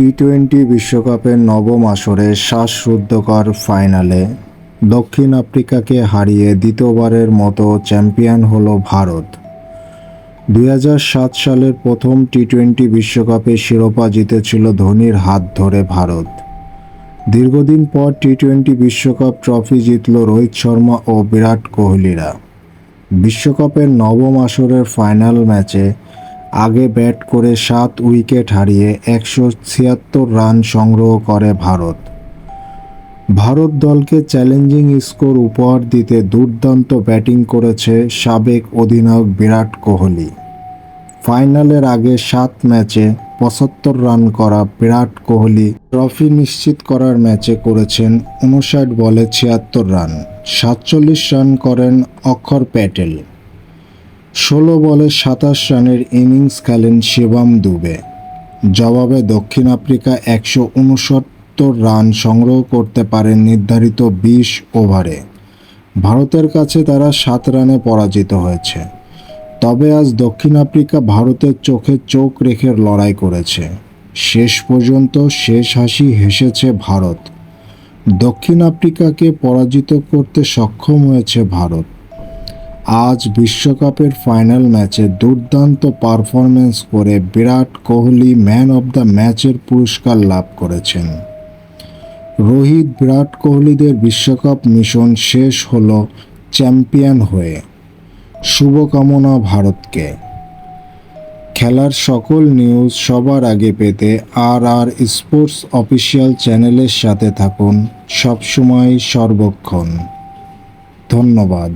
T twenty বিশ্বকাপের নবম আসরে শ্বাসরুদ্ধকর ফাইনালে দক্ষিণ আফ্রিকাকে হারিয়ে দ্বিতীয়বারের মতো চ্যাম্পিয়ন হলো ভারত। দুই সালের প্রথম টি টোয়েন্টি বিশ্বকাপে শিরোপা জিতেছিল ধোনির হাত ধরে ভারত। দীর্ঘদিন পর টি টোয়েন্টি বিশ্বকাপ ট্রফি জিতল রোহিত শর্মা ও বিরাট কোহলিরা। বিশ্বকাপের নবম আসরের ফাইনাল ম্যাচে আগে ব্যাট করে সাত উইকেট হারিয়ে একশো ছিয়াত্তর রান সংগ্রহ করে ভারত। ভারত দলকে চ্যালেঞ্জিং স্কোর উপহার দিতে দুর্দান্ত ব্যাটিং করেছে সাবেক অধিনায়ক বিরাট কোহলি। ফাইনালের আগে সাত ম্যাচে পঁচাত্তর রান করা বিরাট কোহলি ট্রফি নিশ্চিত করার ম্যাচে করেছেন উনষাট বলে ছিয়াত্তর রান, সাতচল্লিশ রান করেন অক্ষর প্যাটেল। ষোলো বলে সাতাশ রানের ইনিংস খেলেন শিবম দুবে। জবাবে দক্ষিণ আফ্রিকা একশো উনসত্তর রান সংগ্রহ করতে পারে নির্ধারিত বিশ ওভারে। ভারতের কাছে তারা সাত রানে পরাজিত হয়েছে। তবে আজ দক্ষিণ আফ্রিকা ভারতের চোখে চোখ রেখে লড়াই করেছে। শেষ পর্যন্ত শেষ হাসি হেসেছে ভারত। দক্ষিণ আফ্রিকাকে পরাজিত করতে সক্ষম হয়েছে ভারত। আজ বিশ্বকাপের ফাইনাল ম্যাচে দুর্দান্ত পারফরমেন্স করে Virat Kohli man of the ম্যাচের পুরস্কার লাভ করেছেন। রোহিত বিরাট কোহলিদের বিশ্বকাপ মিশন শেষ হল চ্যাম্পিয়ন হয়ে। শুভকামনা ভারতকে। খেলার সকল নিউজ সবার আগে পেতে আর আর স্পোর্টস অফিসিয়াল চ্যানেলের সাথে থাকুন। সবসময় সর্বক্ষণ। ধন্যবাদ।